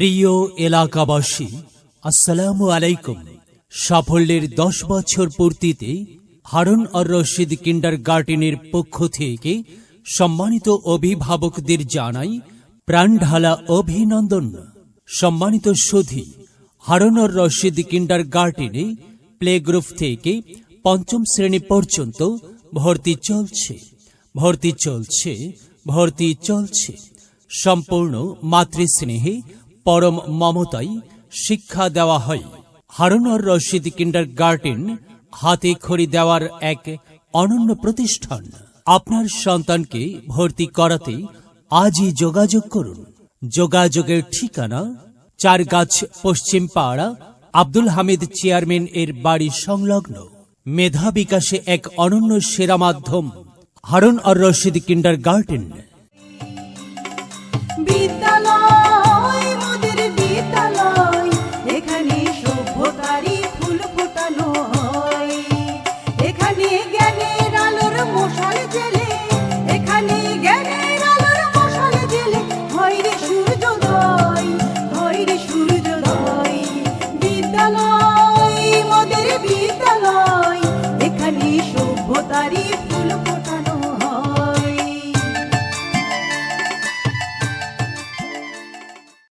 প্রিয় এলাকাবাসী, আসসালামু আলাইকুম। সাফল্যের দশ বছর পূর্তিতে হারুন আর রশিদ কিন্ডার গার্ডেনের পক্ষ থেকে সম্মানিত অভিভাবকদের জানাই প্রাণঢালা অভিনন্দন। সম্মানিত সুধী, হারুন আর রশিদ কিন্ডার গার্ডেনে প্লে গ্রুপ থেকে পঞ্চম শ্রেণি পর্যন্ত ভর্তি চলছে ভর্তি চলছে ভর্তি চলছে। সম্পূর্ণ মাতৃস্নেহে পরম মমতায় শিক্ষা দেওয়া হয়। হারুনর রশিদ কিন্ডার গার্ডেন হাতে খড়ি দেওয়ার এক অনন্য প্রতিষ্ঠান। আপনার সন্তানকে ভর্তি করাতে আজই যোগাযোগ করুন। যোগাযোগের ঠিকানা চারগাছ পশ্চিম পাড়া আব্দুল হামিদ চেয়ারম্যান এর বাড়ি সংলগ্ন। মেধা বিকাশে এক অনন্য সেরা মাধ্যম হারুন আর রশিদ কিন্ডার গার্ডেন Tarif